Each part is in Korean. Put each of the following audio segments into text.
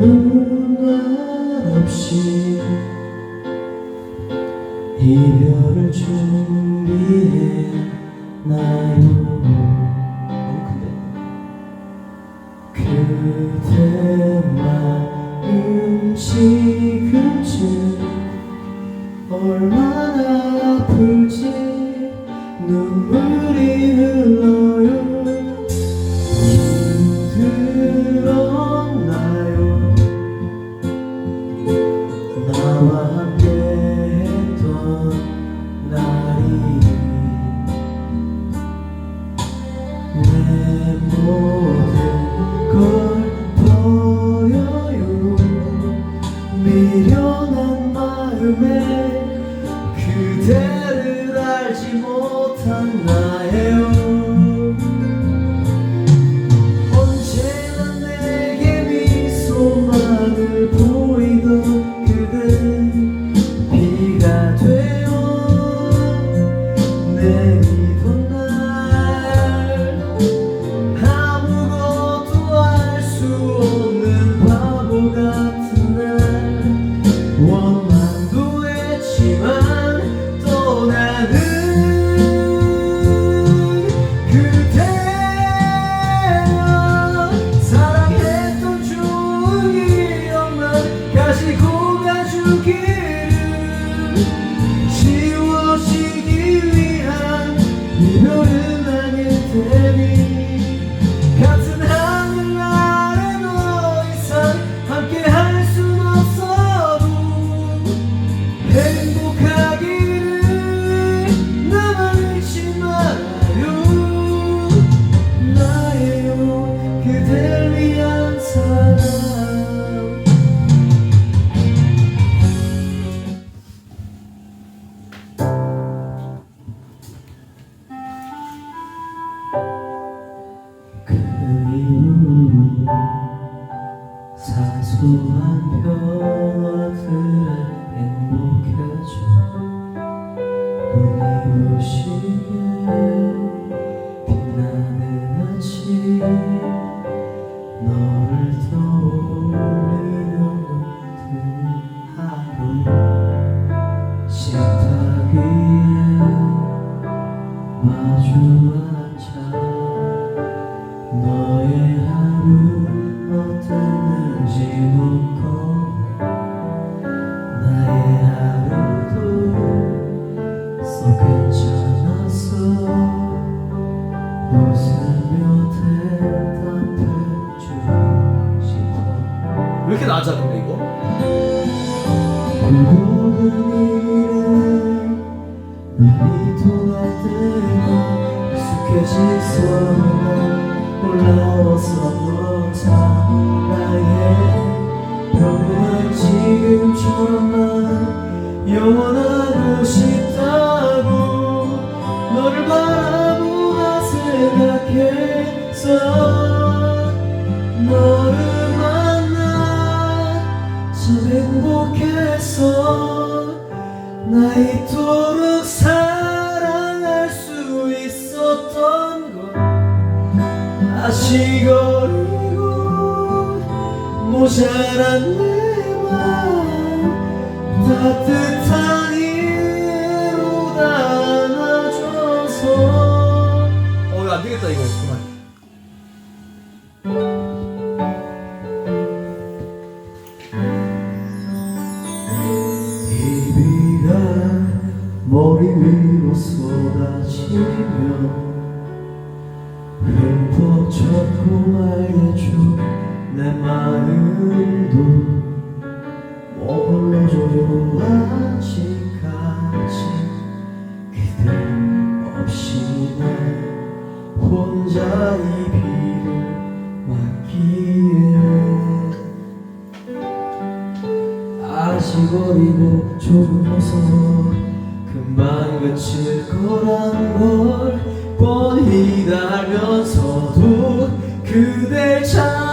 누군가 없이 이별을 준비해 나요 미련한 마음에 그대를 알지 못한 나 영원하고 싶다고 너를 바라보다 생각해서 너를 만나 참 행복해서 나 이토록 사랑할 수 있었던 걸 아직 어리고 모자란 내 맘 따뜻한 이로 담아줘서. 어 이거 안 되겠다 이거. 그만. 이 비가 머리 위로 쏟아지면 흠뻑 젖고 말겠죠 내 마음도 머물러줘요 아직까지 그대 없이 난 혼자 이 비를 맞기에 아직 어리고 조금서 금방 그칠 거란 걸 뻔히 다 알면서도 그댈 찾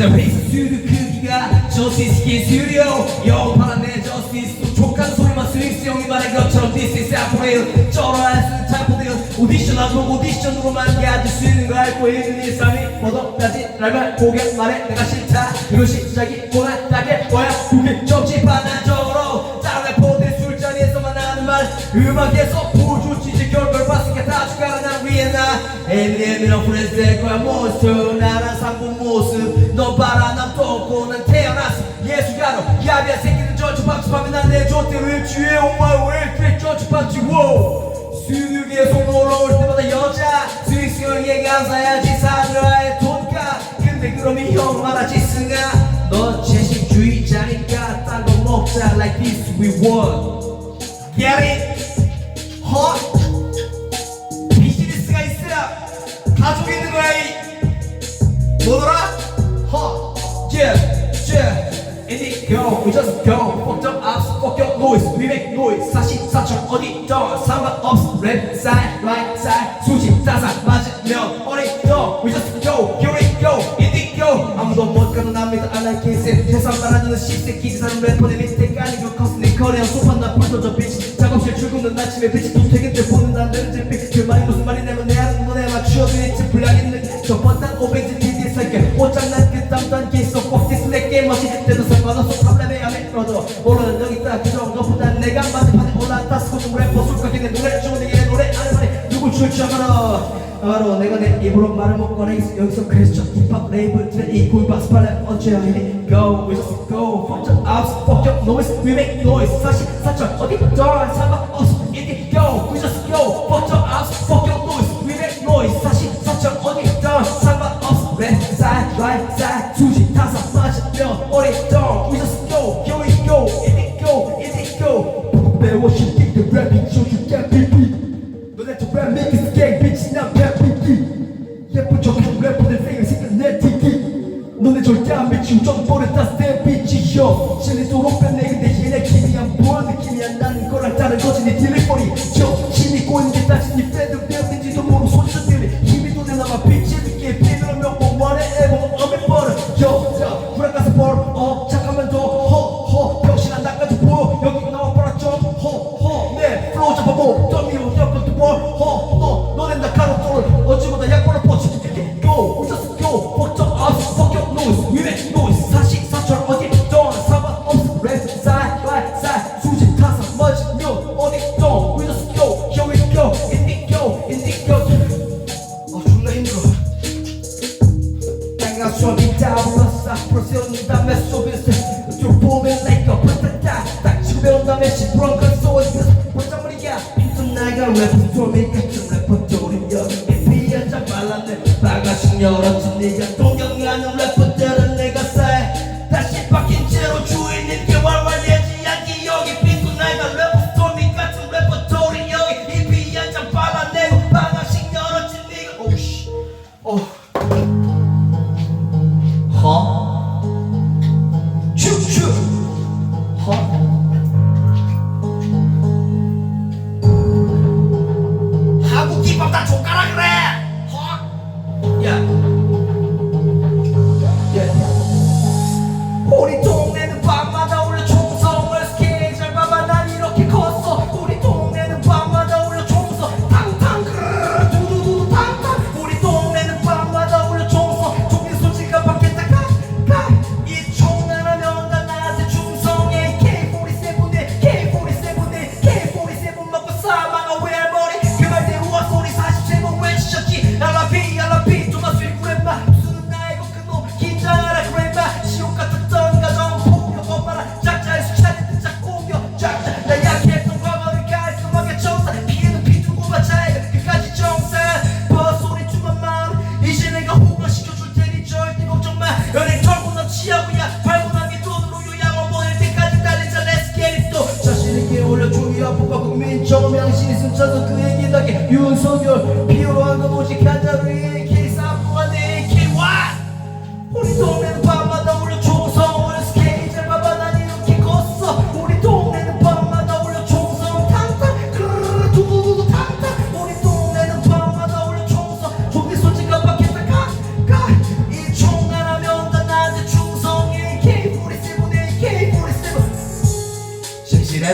지난 페이스튜드 크기가 저스티스 기술이요 영파란 내 저스티스 족한 소리만 스윙스 형이 말한 것처럼 This is April. 쩔어야 쓰는 타이포드는 오디션 하고 오디션으로만 가질 수 있는 걸 알고 있는 이 삶이 뭐더까지 날말 고개 말해. 내가 싫다. 이것이 시작이 고난하게 뭐야 나 에미넴이랑 프렌즈 될 거야 몬스터 나란 상품 모습. 너 봐라 난 떴고 난 태어났어. 예술가로 야비한 새끼들 저주박집하면 난내 좆대로 일주에 엄마 저주박지 워 수륙에서 놀러올 때마다 여자 스윙스형에게 감사해야지 사느라의 돈가. 근데 그러면 형 말하지 승아 너 채식주의자니까 딴거 먹자 like this we won Get it? Hot? 뭐더라? Yeah Indigo We just go Fucked up apps Fuck your noise We make noise 사시사철 어디든 상관없어 Left side Right side 수직 자산 맞으면 어디든 We just go Here we go Indigo 아무도 못 가는 남미도 I like it 세상 말아주는 십새끼 사는 래퍼들 밑에 깔리고 커스니 커리어 소판 나 불도저 빛 작업실 출근은 아침에 빛이 또 퇴근 때 보는 남들은 제그 말이 무슨 말이냐면 내 하는 거에 맞추어도 있지 불량 있는 저 뻔한 오백지 설계 옷장난 그 땀단 기소 꼭지 스낵 멋이 때도 상관없어 탑랩에 안에 끌어줘 오늘은 여기 있다. 그 정도보단 내가 만든 판에 올라왔다. 스코트 래퍼 술가게내 노래 얘기의 노래 아래 말에 누굴 출처하러 바로 내가 내 입으로 말을 못 꺼내 여기서 크리스천 힙합 레이블 트레 이 굴바 스팔렛 언제야 해? Go we just go. Fuck your house fuck your noise. We make noise. 사실 사철 어디? 더 상관없어. 이게 go we just go. Fuck your 빛이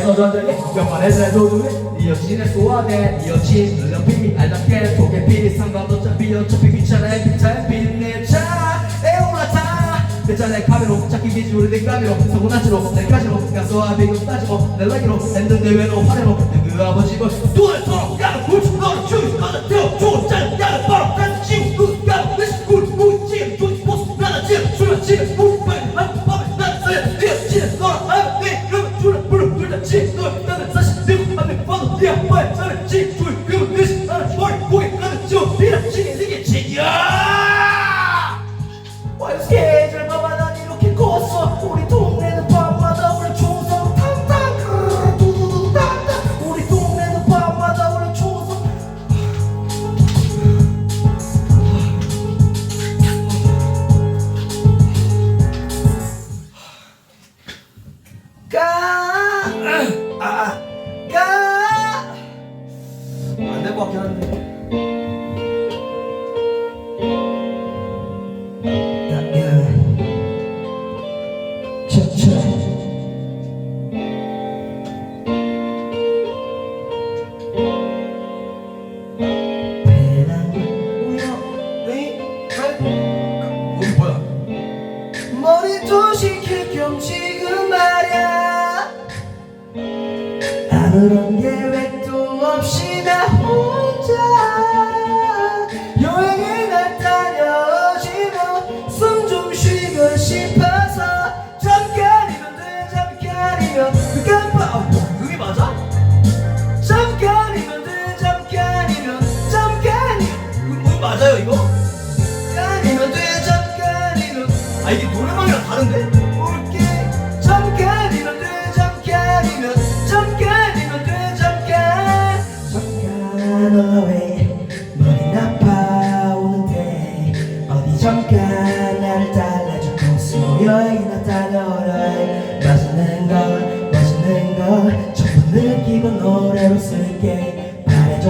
서던들게 몇 번의 잘도둑이 네 여친의 소화대 네 여친 늘려 비밀 알답게 독에 비리 상관도 잡히 어차피 귀찮아해 비타의 비린내 차 에오라타 내 자네 카메로 찾기 기지로 내 까미로 서고나치로 내 까지로 가서와 비고 따지고 내 라기로 엔든 대회로 화내로 내 그 아버지 걸 뚜얼 털어 야를 굴 너를 죽이 너를 태워 죽을 짤 야를 바로 在这里 그런 계획도 없이 나 혼자 여행을 날 다녀오지만 숨좀 쉬고 싶어서 잠깐이면 돼 잠깐이면 깜빡 어, 그게 맞아? 잠깐이면 돼 잠깐이면 잠깐이면 이거 맞아요 이거? 잠깐이면 돼 잠깐이면 아 이게 노래방이랑 다른데?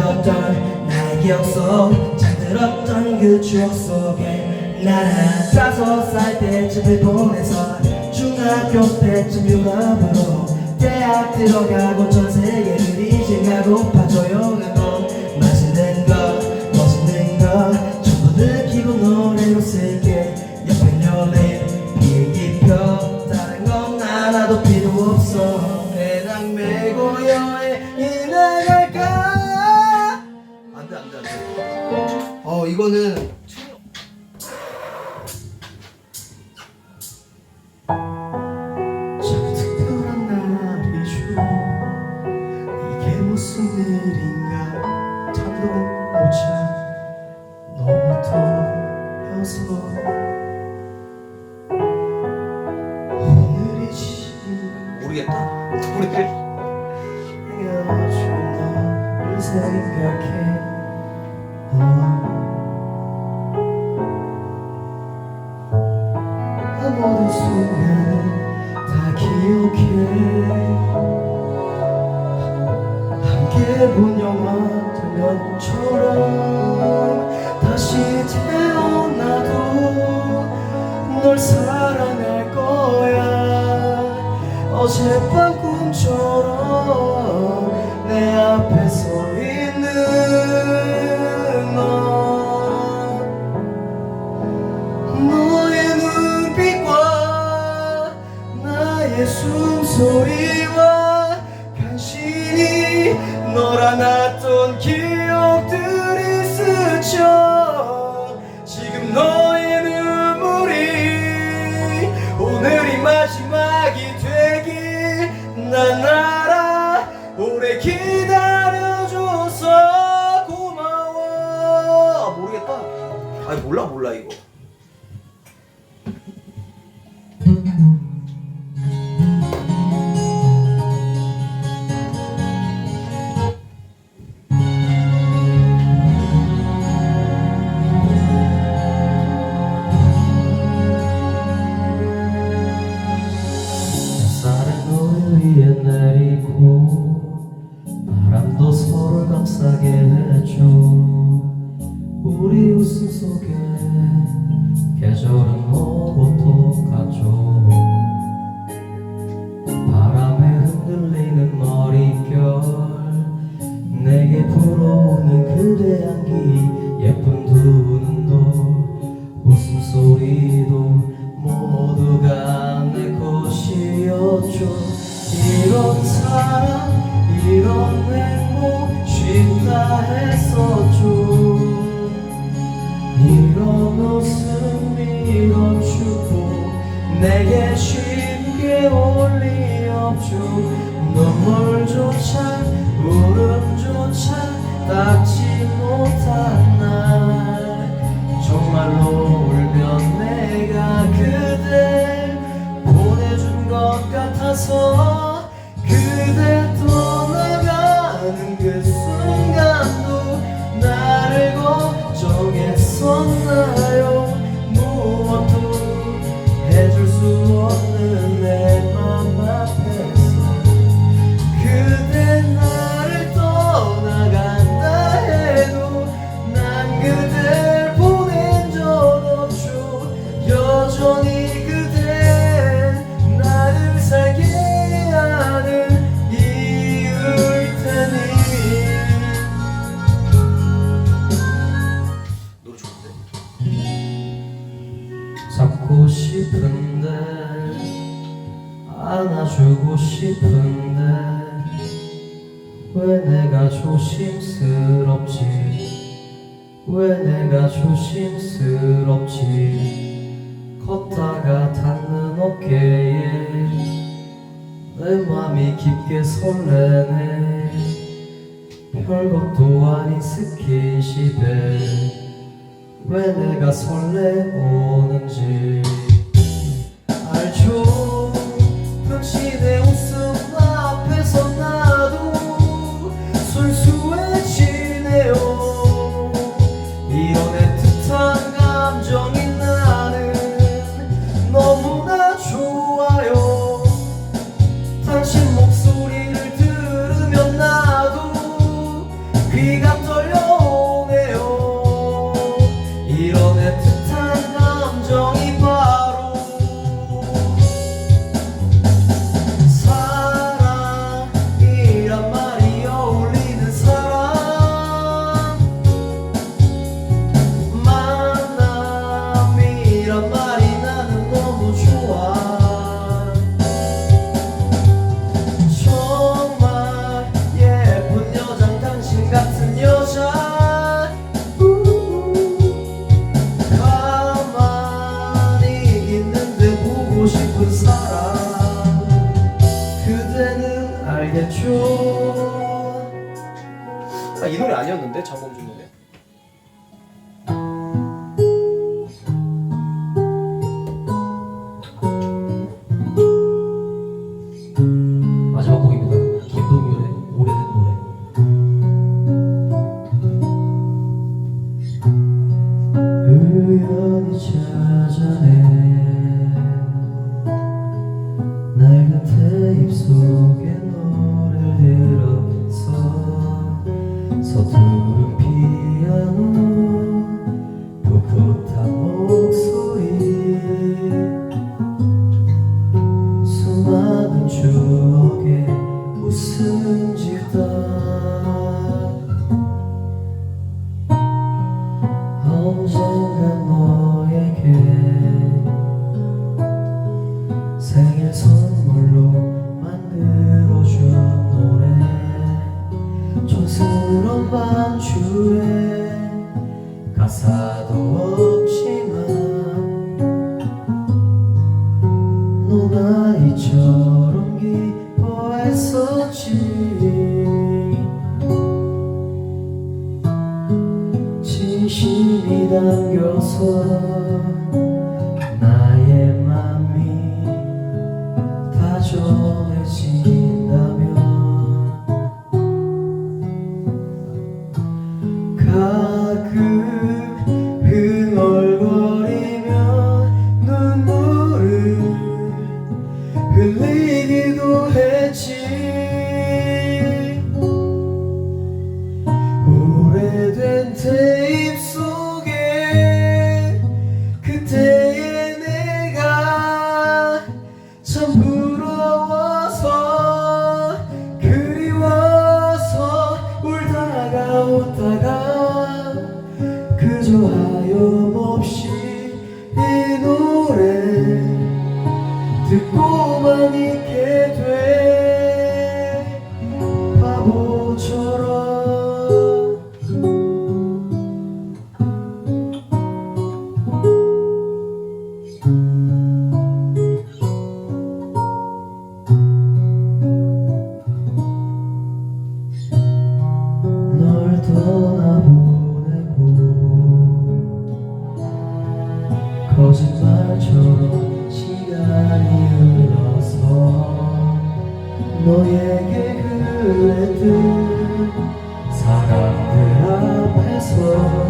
흔들었던 나 기억 속 잠들었던 그 추억 속에 나는 다섯 살 때 집을 보내서 중학교 때쯤 유럽으로 대학 들어가고 전 세계를 이제 가고파 조용한 거 이거는 특별한 날이죠 이게 무슨 일인가? 잠도 오지 너무 더워서. 모르겠다. 우리 내 숨소리와 간신히 놀아났던 기억들이 스쳐 속에 계절은 오고 싶은데 안아주고 싶은데 왜 내가 조심스럽지? 왜 내가 조심스럽지? 걷다가 닿는 어깨에 내 맘이 깊게 설레네. 별것도 아닌 스킨십에 왜 내가 설레오는지. 당신의 웃음 앞에서 나 아니었는데 작업 중인데 흘리기도 했지. 너에게 그랬듯 사람들 앞에서